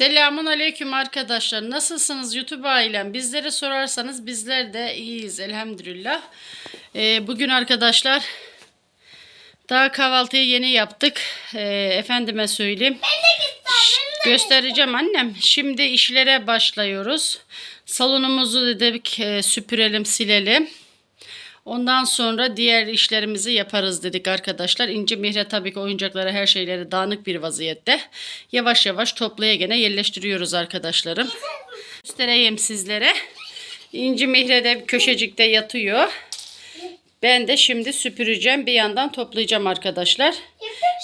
Selamun aleyküm arkadaşlar. Nasılsınız YouTube ailem? Bizlere sorarsanız bizler de iyiyiz elhamdülillah. Ee, bugün arkadaşlar daha kahvaltıyı yeni yaptık. Ee, efendime söyleyeyim. Göstereceğim annem. Şimdi işlere başlıyoruz. Salonumuzu dedik e, süpürelim, silelim. Ondan sonra diğer işlerimizi yaparız dedik arkadaşlar. İnci Mihre tabii ki oyuncakları her şeyleri dağınık bir vaziyette. Yavaş yavaş toplaya gene yerleştiriyoruz arkadaşlarım. Göstereyim sizlere. İnci Mihre de köşecikte yatıyor. Ben de şimdi süpüreceğim. Bir yandan toplayacağım arkadaşlar.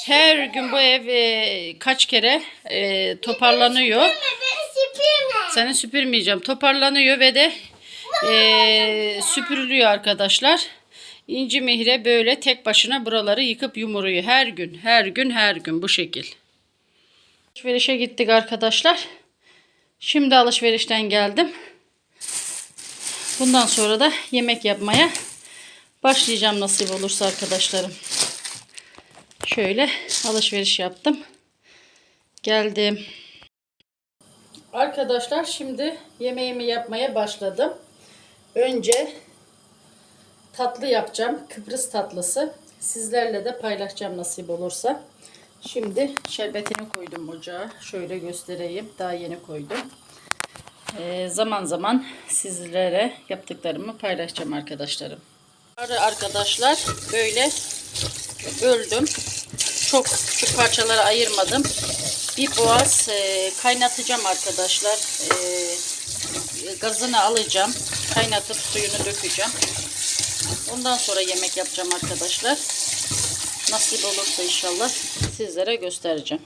Her gün bu ev e, kaç kere e, toparlanıyor. Seni süpürmeyeceğim. Toparlanıyor ve de e, süpürülüyor arkadaşlar. İnci Mihre böyle tek başına buraları yıkıp yumuruyor. Her gün, her gün, her gün bu şekil. Alışverişe gittik arkadaşlar. Şimdi alışverişten geldim. Bundan sonra da yemek yapmaya başlayacağım nasip olursa arkadaşlarım. Şöyle alışveriş yaptım. Geldim. Arkadaşlar şimdi yemeğimi yapmaya başladım. Önce tatlı yapacağım. Kıbrıs tatlısı. Sizlerle de paylaşacağım nasip olursa. Şimdi şerbetini koydum ocağa. Şöyle göstereyim. Daha yeni koydum. Ee, zaman zaman sizlere yaptıklarımı paylaşacağım arkadaşlarım. Arkadaşlar böyle böldüm. Çok küçük parçalara ayırmadım. Bir boğaz e, kaynatacağım arkadaşlar. E, gazını alacağım. Kaynatıp suyunu dökeceğim. Ondan sonra yemek yapacağım arkadaşlar. Nasip olursa inşallah sizlere göstereceğim.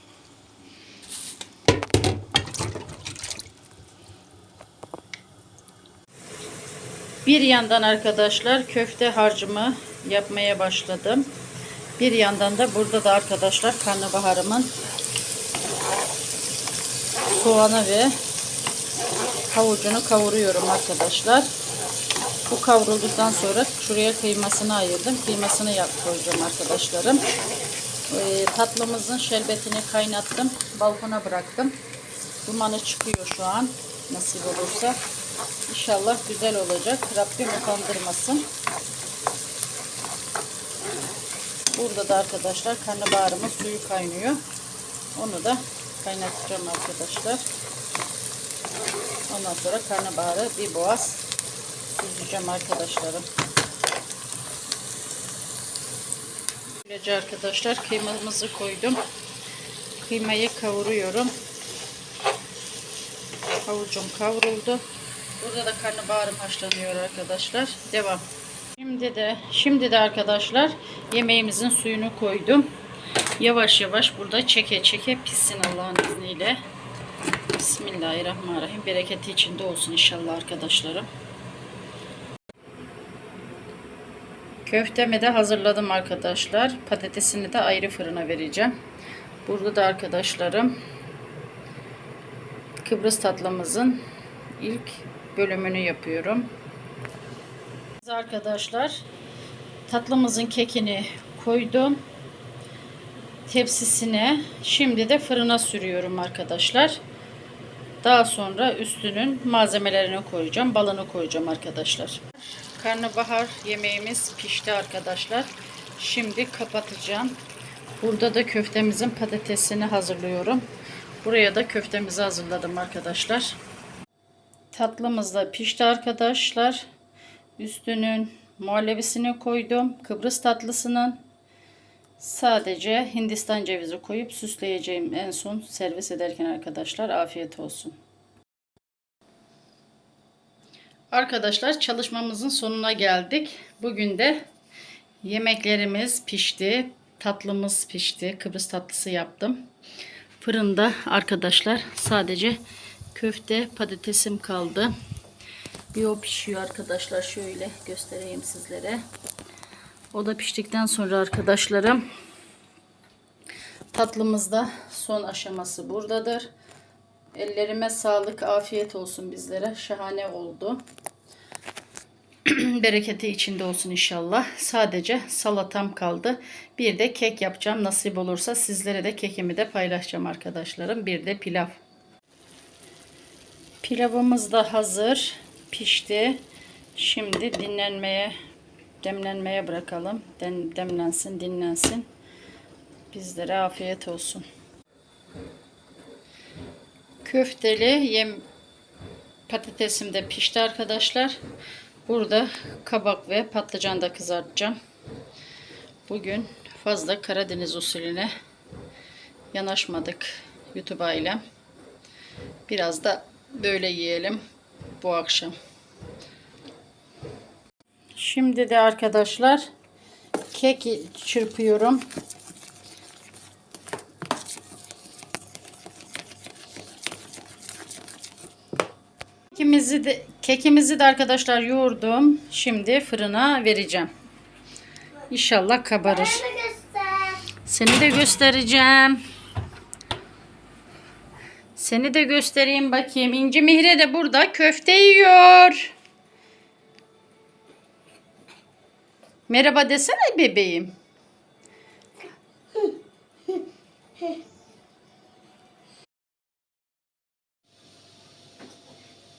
Bir yandan arkadaşlar köfte harcımı yapmaya başladım. Bir yandan da burada da arkadaşlar karnabaharımın soğanı ve havucunu kavuruyorum arkadaşlar. Bu kavrulduktan sonra şuraya kıymasını ayırdım. Kıymasını yap koyacağım arkadaşlarım. Ee, tatlımızın şerbetini kaynattım. Balkona bıraktım. Dumanı çıkıyor şu an. Nasip olursa. İnşallah güzel olacak. Rabbim utandırmasın. Burada da arkadaşlar karnabaharımın suyu kaynıyor. Onu da kaynatacağım arkadaşlar. Ondan sonra karnabaharı bir boğaz süzeceğim arkadaşlarım. Böylece arkadaşlar kıymamızı koydum. Kıymayı kavuruyorum. Havucum kavruldu. Burada da karnabaharım haşlanıyor arkadaşlar. Devam. Şimdi de şimdi de arkadaşlar yemeğimizin suyunu koydum. Yavaş yavaş burada çeke çeke pişsin Allah'ın izniyle. Bismillahirrahmanirrahim. Bereketi içinde olsun inşallah arkadaşlarım. Köftemi de hazırladım arkadaşlar. Patatesini de ayrı fırına vereceğim. Burada da arkadaşlarım Kıbrıs tatlımızın ilk bölümünü yapıyorum. Arkadaşlar tatlımızın kekini koydum tepsisine. Şimdi de fırına sürüyorum arkadaşlar. Daha sonra üstünün malzemelerini koyacağım. Balını koyacağım arkadaşlar. Karnabahar yemeğimiz pişti arkadaşlar. Şimdi kapatacağım. Burada da köftemizin patatesini hazırlıyorum. Buraya da köftemizi hazırladım arkadaşlar. Tatlımız da pişti arkadaşlar. Üstünün muhallebisini koydum. Kıbrıs tatlısının. Sadece Hindistan cevizi koyup süsleyeceğim en son servis ederken arkadaşlar. Afiyet olsun. Arkadaşlar çalışmamızın sonuna geldik. Bugün de yemeklerimiz pişti. Tatlımız pişti. Kıbrıs tatlısı yaptım. Fırında arkadaşlar sadece köfte patatesim kaldı. Bir o pişiyor arkadaşlar. Şöyle göstereyim sizlere. O da piştikten sonra arkadaşlarım tatlımızda son aşaması buradadır. Ellerime sağlık, afiyet olsun bizlere. Şahane oldu. Bereketi içinde olsun inşallah. Sadece salatam kaldı. Bir de kek yapacağım. Nasip olursa sizlere de kekimi de paylaşacağım arkadaşlarım. Bir de pilav. Pilavımız da hazır. Pişti. Şimdi dinlenmeye, demlenmeye bırakalım. Dem- demlensin, dinlensin. Bizlere afiyet olsun. Köfteli yem patatesim de pişti arkadaşlar. Burada kabak ve patlıcan da kızartacağım. Bugün fazla Karadeniz usulüne yanaşmadık YouTube ailem. Biraz da böyle yiyelim bu akşam. Şimdi de arkadaşlar kek çırpıyorum. Kekimizi de, kekimizi de arkadaşlar yoğurdum. Şimdi fırına vereceğim. İnşallah kabarır. Seni de göstereceğim. Seni de göstereyim bakayım. İnci Mihre de burada köfte yiyor. Merhaba desene bebeğim.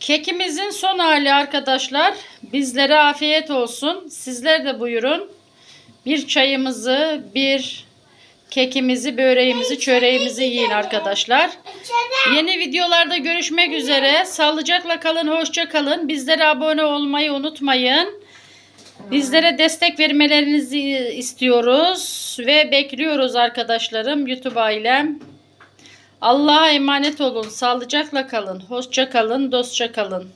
Kekimizin son hali arkadaşlar. Bizlere afiyet olsun. Sizler de buyurun. Bir çayımızı, bir kekimizi, böreğimizi, çöreğimizi yiyin arkadaşlar. Yeni videolarda görüşmek üzere. Sağlıcakla kalın, hoşça kalın. Bizlere abone olmayı unutmayın. Bizlere destek vermelerinizi istiyoruz ve bekliyoruz arkadaşlarım, YouTube ailem. Allah'a emanet olun. Sağlıcakla kalın. Hoşça kalın, dostça kalın.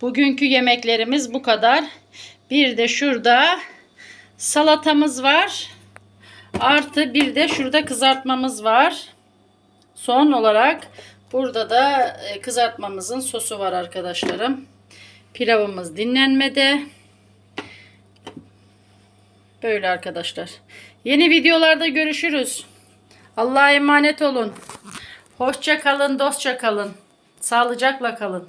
Bugünkü yemeklerimiz bu kadar. Bir de şurada salatamız var. Artı bir de şurada kızartmamız var. Son olarak burada da e, kızartmamızın sosu var arkadaşlarım. Pilavımız dinlenmede. Böyle arkadaşlar. Yeni videolarda görüşürüz. Allah'a emanet olun. Hoşça kalın, dostça kalın. Sağlıcakla kalın.